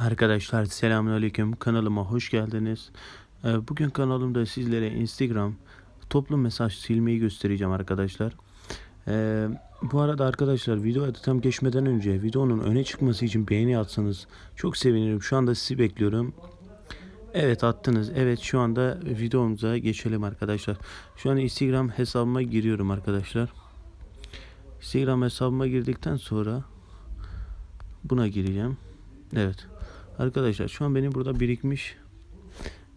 Arkadaşlar selamünaleyküm kanalıma hoş geldiniz. Ee, Bugün kanalımda sizlere Instagram toplu mesaj silmeyi göstereceğim arkadaşlar. Ee, bu arada arkadaşlar videoya tam geçmeden önce videonun öne çıkması için beğeni atsanız çok sevinirim. Şu anda sizi bekliyorum. Evet attınız. Evet şu anda videomuza geçelim arkadaşlar. Şu an Instagram hesabıma giriyorum arkadaşlar. Instagram hesabıma girdikten sonra buna gireceğim. Evet. Arkadaşlar şu an benim burada birikmiş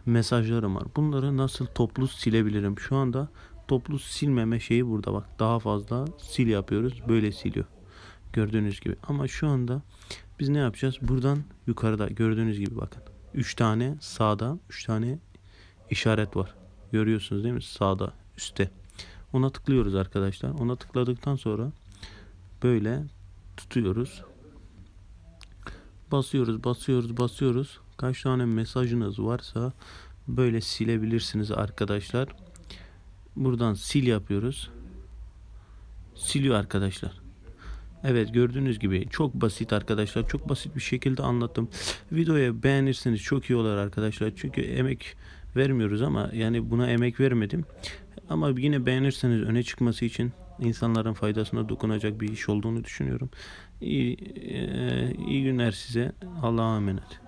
mesajlarım var. Bunları nasıl toplu silebilirim? Şu anda toplu silmeme şeyi burada bak. Daha fazla sil yapıyoruz. Böyle siliyor. Gördüğünüz gibi. Ama şu anda biz ne yapacağız? Buradan yukarıda gördüğünüz gibi bakın. 3 tane sağda 3 tane işaret var. Görüyorsunuz değil mi? Sağda üstte. Ona tıklıyoruz arkadaşlar. Ona tıkladıktan sonra böyle tutuyoruz basıyoruz, basıyoruz, basıyoruz. Kaç tane mesajınız varsa böyle silebilirsiniz arkadaşlar. Buradan sil yapıyoruz. Siliyor arkadaşlar. Evet gördüğünüz gibi çok basit arkadaşlar. Çok basit bir şekilde anlattım. Videoyu beğenirseniz çok iyi olur arkadaşlar. Çünkü emek vermiyoruz ama yani buna emek vermedim. Ama yine beğenirseniz öne çıkması için insanların faydasına dokunacak bir iş olduğunu düşünüyorum. İyi, eee, iyi günler size. Allah'a emanet.